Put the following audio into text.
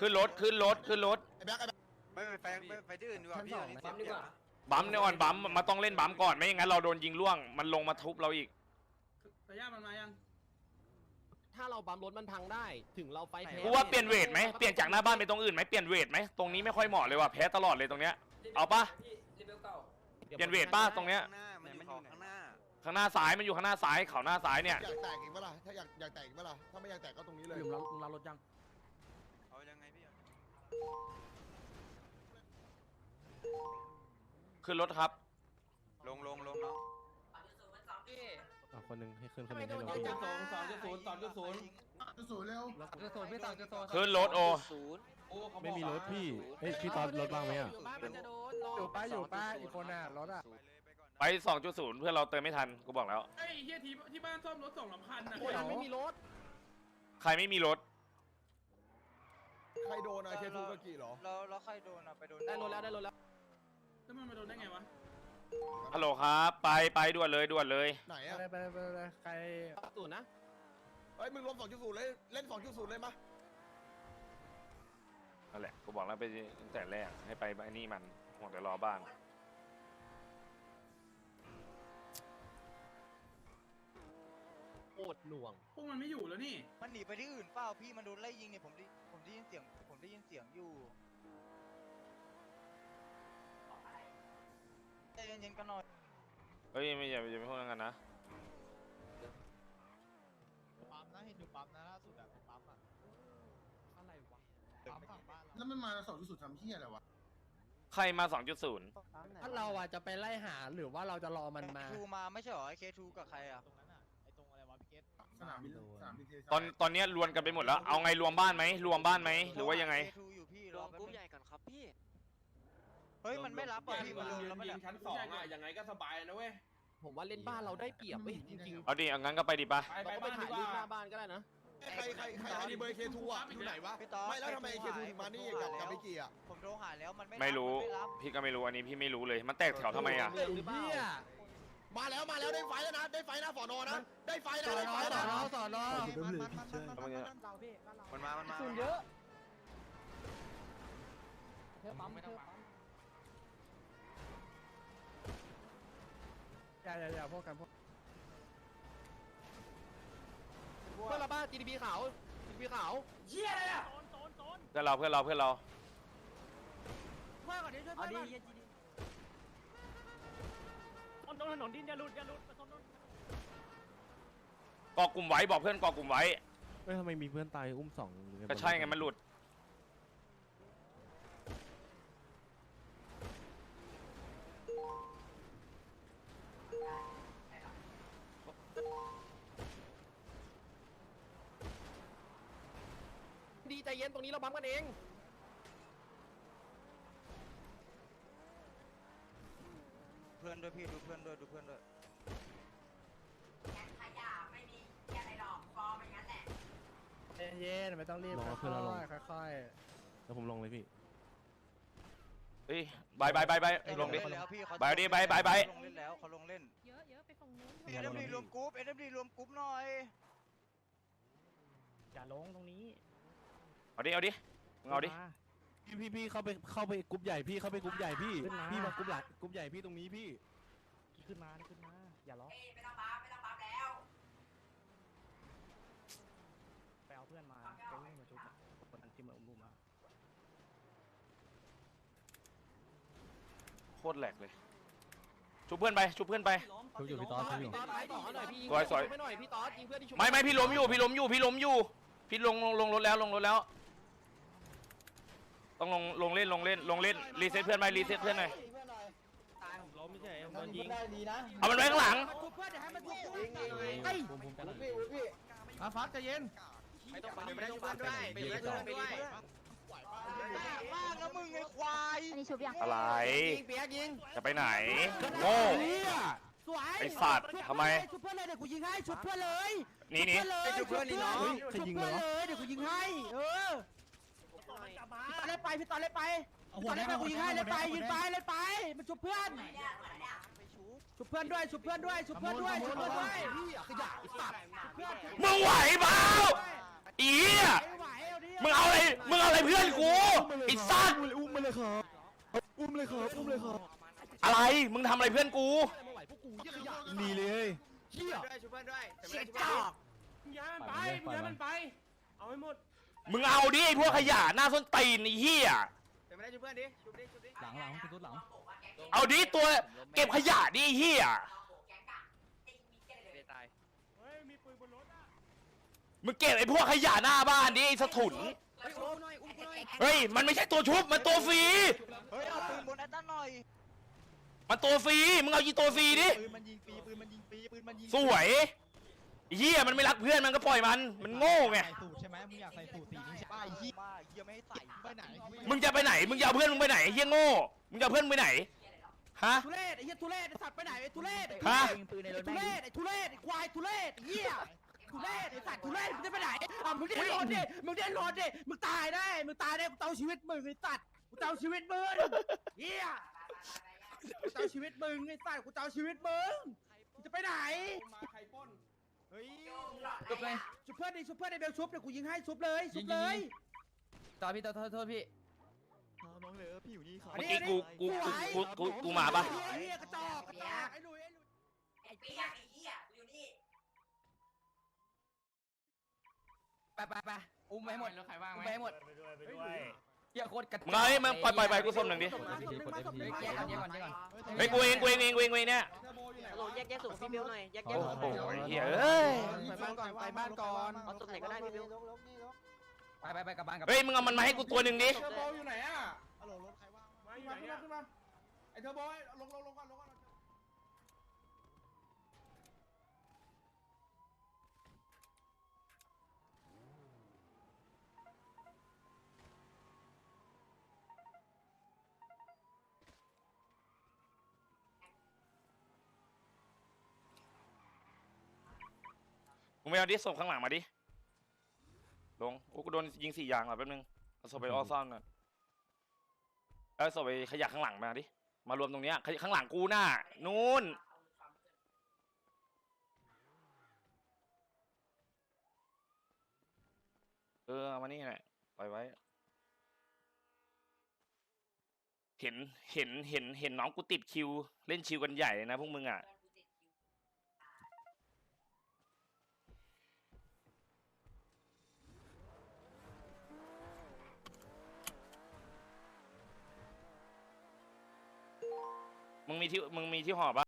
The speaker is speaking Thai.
ขึ้นรถขึ้นรถขึ้นรถไอ้แบ็คไอ้แบ็คไม่ไปแฟงไปไปที่อื่นดีกว่าพี่อันนี้ปั๊มดีกว่าบัมเนี่ยก่อนบัมมาต้องเล่นบัมก่อนไม่อย่างนั้นเราโดนยิงล่วง มันลงมาทุบเราอีกระยะมันมายังถ้าเราบัมรถมันพังได้ ถึงเราไฟแพ้กูว่าเปลี่ยนเวทไหมเปลี่ยนจากหน้าบ้านไปตรงอื่นไหมเปลี่ยนเวทไหมตรงนี้ไม่ค่อยเหมาะเลยว่ะแพ้ตลอดเลยตรงเนี้ยเอาปะรีเบลเก่าเปลี่ยนเวทป้าตรงเนี้ยข้างหน้ามันอยู่ข้างหน้าข้างหน้าซ้ายมันอยู่ข้างหน้าซ้ายเขาหน้าซ้ายเนี่ยอยากแตกอีกเมื่อไหร่ถ้าอยากอยากแตกอีกเมื่อไหร่ถ้าไม่อยากแตกก็ตรงนี้เลยหลุมเราเรารถยังเอายังไงพี่ ขึ้นรถครับ ลงลงลงเนาะอะคนหนึงให้ขึ้นคนหทำไมนึงโดให้นลงยิงสองจุดศูนย์สองจุดศูนย์จะสูเร็วจุดศูนย์พี่สองจุดศูนย์ขึ้นรถโอ โอ้เขาบอกไม่มีรถพี่เฮ้ยพี่ตอนรถว่างไหมอะ อยู่บ้านมันจะโดนอยู่ป้าอยู่ป้าอีกคนน่ะรถอะไปเลยไปก่อนนะไป2.0 เพื่อเราเติมไม่ทัน กูบอกแล้ว ไอ้เฮียที่ที่บ้านซ่อมรถสองลำพันนะโอ้ยไม่มีรถ ใครไม่มีรถ ใครโดนอะเคทูกากิเหรอเราเราใครโดนอะไปโดนได้รถแล้วได้รถแล้วแล้วมันมาโดนได้ไงวะฮัลโหลครับ ไปไปด่วนเลยด่วนเลย ไหนไปอะไปไปไปใครตูนนะเฮ้ยมึงลง2.0เลยเล่น2.0เลยมะนั่นแหละ กูบอกแล้วไปตั้งแต่แรกให้ไปไอ้นี่มันห่วงแต่รอบ้าน โคตรหน่วง พวกมันไม่อยู่แล้วนี่ มันหนีไปที่อื่นเปล่าพี่มันโดนไล่ยิงเนี่ยผมได้ผมได้ยินเสียง ผมได้ยินเสียงอยู่ใจเย็นๆกันหน่อยเฮ้ยไม่อย่าอย่าไปพูดอย่างนั้นนะปั๊มนะเห็นอยู่ปั๊มนะล่าสุดอะปั๊มอะอะไรวะปั๊มฝั่งบ้านเราแล้วมันมา2.0ทำเหี้ยอะไรวะ ใครมา 2.0ถ้าเราอะจะไปไล่หาหรือว่าเราจะรอมันมาทูมาไม่ใช่เหรอไอเคทูกับใครอะตรงนั้น สนามบินสนามบินเทตอนตอนเนี้ยรวนกันไปหมดแล้ว เอาไงรวมบ้านไหมรวมบ้านไหมหรือว่ายังไงเคทูอยู่พี่รรวอมแป๊บกรุ๊ปนึงใหญ่ก่อนครับพี่ เฮ้ยมันไม่รับอะพี่มันลืมแล้วมันยิอะงชั้นสองอะยังไงก็สบายนะเว้ยผมว่าเล่นบ้านเราได้เปรียบเว้ยจริงเอาดิเอางั้นก็ไปดิปะๆเราก็ไปถ่ายรูปหน้าบ้านก็ได้นะ ใครใครใครอันนี้เบอร์เคทูอะอยู่ไหนวะ พี่ต๊อดไม่แล้วทำไมเคทูถึงมานี่กับกับไอ้กี่อะผมโทรหาแล้วมันไม่ไม่รู้ นไม่รับพี่ก็ไม่รู้อันนี้พี่ไม่รู้เลย มันแตกแถวทำไมอะเรื่องหรือเปล่าเฮีย มาแล้วมาแล้วได้ไฟแล้วนะได้ไฟหน้าสอนอนะได้ไฟสนะอนได้อไฟสอนะนอสอนอมันมา มันมาสูงเยอะอย่าอย่าอย่าพวกกันพวกเพื่อนเราบ้าน GDP ขาว GDP ขาวเพื่อนเราเพื่อนเราเพื่อนเราเอาดีกอกกลุ่มไว้บอกเพื่อนกอกกลุ่มไว้เฮ้ยทำไมมีเพื่อนตายอุ้มสองอยู่นก็ใช่ไงมันหลุด ดีใจเย็นตรงนี้เราบัมกันเอง เพื่อน ด้วยพี่ดูเพื่อนด้วยดูเพื่อนด้วยขยะไม่มีแค่ไหนหรอกฟอร์มอย่างนั้นแหละเย็นๆไม่ต้องรีบรอค่เพื่อนเราลงอยๆค่อยแล้วผมลงเลยพี่ เฮ้ยบายบายบายบายลงดิเล่นแล้วพี่เขาไปดิไปไปไปลงเล่นแล้วเขาลงเล่นเยอะเยอะไปฝั่งนู้นเอ็มดีรวมกรุ๊ปเอ็มดีรวมกรุ๊ปหน่อยอย่าลงตรงนี้เอาดิเอาดิมึงเอาดิพี่พี่พี่เข้าไปเข้าไปกรุ๊ปใหญ่พี่เข้าไปกรุ๊ปใหญ่พี่พี่มากรุ๊ปหลักกรุ๊ปใหญ่พี่ตรงนี้พี่ ขึ้นมาขึ้นมา อย่าล็อกเอ้ยไม่ต้องบัฟไม่ต้องบัฟแล้วไปเอาเพื่อนมาไปวิ่งมาชุบคนนั้นที่มาอุ้มมา โคตรแหลกเลยชุบเพื่อนไปชุบเพื่อนไปชุบอยู่พี่ตอสชุบอยู่พี่ต๊อดไปต่อหน่อยพี่ยิงสวยสวยไปหน่อยพี่ต๊อดยิงเพื่อนที่ชุบไม่ไม่พี่ล้มอยู่พี่ล้มอยู่พี่ล้มอยู่พี่ลงลงลงรถแล้วลงรถแล้ว ต้องลงลงเล่นลงเล่นลงเล่นรีเซ็ตเพื่อนไปรีเซ็ตเพื่อนหน่อย ล้มไม่ใช่โดนยิงเอามันไว้ข้างหลังภูมิภูมิกันหน่อยอาฟักใจเย็นไม่ต้องบัมไม่ต้องบัมด้วยไปเล่นด้วยไปเล่นด้วยมากนะมึงไอ้ควายอันนี้ชุบยังอะไร ยิงเปียกยิงจะไปไหน โง่ สวยไอสัตว์ทำไมชุบเพื่อนเลยเดี๋ยวกูยิงให้ชุบเพื่อนเลยนี่นี่เลยชุบเพื่อนนี่น้องเฮ้ยใครยิงเหรอเลยเดี๋ยวกูยิงให้ เออพี่ตอนเล่นไปพี่ตอนเล่นไปพี่ ตอนเล่นไปกูยิงให้เล่นไปยิงไปเล่นไปมันชุบเพื่อนเนี่ยเหมือนเนี่ยชุบเพื่อนด้วยชุบเพื่อนด้วยชุบเพื่อนด้วยชุบเพื่อนด้วยพี่ขยะไอ้สัตว์เพื่อนมึงไหวเปล่าอีเหี้ยไม่ไหวเอาดิมึงเอาอะไรมึงเอาอะไรเพื่อนกูไอ้สัตว์อุ้มมาเลยครับอุ้มเลยครับอุ้มเลยครับอะไรมึงทำอะไรเพื่อนกูไม่ไหวพวกกูเหี้ยขยะหนีเลยเหี้ยชิดจอกมึงย้ายมันไปมึงย้ายมันไป เอาให้หมดมึงเอาดิไอ้พวกขยะหน้าส้นตีนไอ้เหี้ย หลังหลังคุณตุ๊ดหลัง เอาดิตัวเก็บขยะดิไอ้เหี้ยแก๊งกะไอ้มีแก๊งเลยเฮ้ยมีปืนบนรถอะมึงเก็บไอ้พวกขยะหน้าบ้านดิไอ้สถุน เฮ้ยอุ้มหน่อยอุ้มหน่อยเฮ้ยมันไม่ใช่ตัวชุบมันตัวฟรี เฮ้ยเอาปืนบนแอตตันหน่อยมันตัวฟรีมึงเอายีตัวฟรีดิ ปืนมันยิงฟรีปืนมันยิงฟรีปืนมันยิงสวยไอ้เหี้ยมันไม่รักเพื่อนมันก็ปล่อยมัน มันโง่ไง ใส่สูตรใช่ไหมมึงอยากใส่สูตรสีนี้ใช่ป่ะไอ้เหี้ ยมาเหี้ยไม่ให้ใส่ไปไหนมึงจะไปไหน มึงจะเอาเพื่อนมึงไปไหนไอ้เหี้ยโง่ มึงจะเอาเพื่อนมึงไปไหน ฮะ ทุเรศไอ้เหี้ยทุเรศไอ้สัตว์ไปไหนไอ้ทุเรศฮะปืนในรไอ้ถทุเรศไอ้ทุเรศไอ้ควายทุเรศไอ้เหี้ยทุเรศไอ้สัตว์ทุเรศมึงจะไปไหนอะมึงเดินรถดิมึงเดินรถดิมึงตายได้มึงตายได้กูจะเอาชีวิตมึงไอ้สัตว์กูจะเอาชีวิตมึงเหี้ยกูจะเอาชีวิตมึงไอ้สัตว์กูจะเอาชีวิตมึงมึงจะไปไหน มาใครปล้นเฮ้ยชุบเลยชุบเพื่อนดิชุบเพื่อนดิเบลชุบเดี๋ยวกูยิงให้ชุบเลยชุบเลยต่อพี่ต่อโทษโทษพี่น้องเหลือพี่อยู่นี่ครับเมื่อกี้กูกูกูกูกูกูมาปะไอ้เหี้ยกระจอกกระจอกไอ้หนุ่ยไอ้หนุ่ยไอ้เปียกไอ้เหี้ยกูอยู่นี่ไปไปไปอุ้มไปหมดใครว่างไหมอุ้มไปหมด เหี้ยโคตรกระมึงเอาให้มึงปล่อยปล่อยไปกูส้มหนึ่งดิส่งมาส่งหนึ่งมาส่งหนึ่งมาเดี๋ยวก่อนเดี๋ยวก่อนเดี๋ยวก่อนเฮ้ยกูเองกูเองเองกูเองกูเองเนี่ยเทอร์โบอยู่ไหนโหลวะแยกแยกส่งพี่เบลหน่อยแยกแยโอ้กส่งโหเหี้ยเอ้ยไปบ้านก่อนไปบ้านก่อนเอาตรงไหนก็ได้พี่เบลไปไปไปกลับบ้านกลับเฮ้ยมึงเอามันมาให้กูตัวหนึ่งดิเทอร์โบอยู่ไหนอะฮัลโหลรถใครว่างมาอยู่ไหนเนี่ยขึ้นมาไอ้เทอร์โบลงลงลงก่อนลงก่อน มึงไปเอาดิศพข้างหลังมาดิ ลงโอ้กูโดนยิงสี่อย่างอะแป๊บนึงเอาศพไปอ้อซ่อนน่อยเอาศพไปขยะข้างหลังมาดิ มารวมตรงเนี้ยขยะข้างหลังกูน่ะนู่น เออเอามานี่แหละปล่อยไว้ เห็นเห็นเห็นเห็นน้องกูติดคิว เล่นชิวกันใหญ่เลยนะพวกมึงอะ มึงมีที่มึงมีที่หอบปะ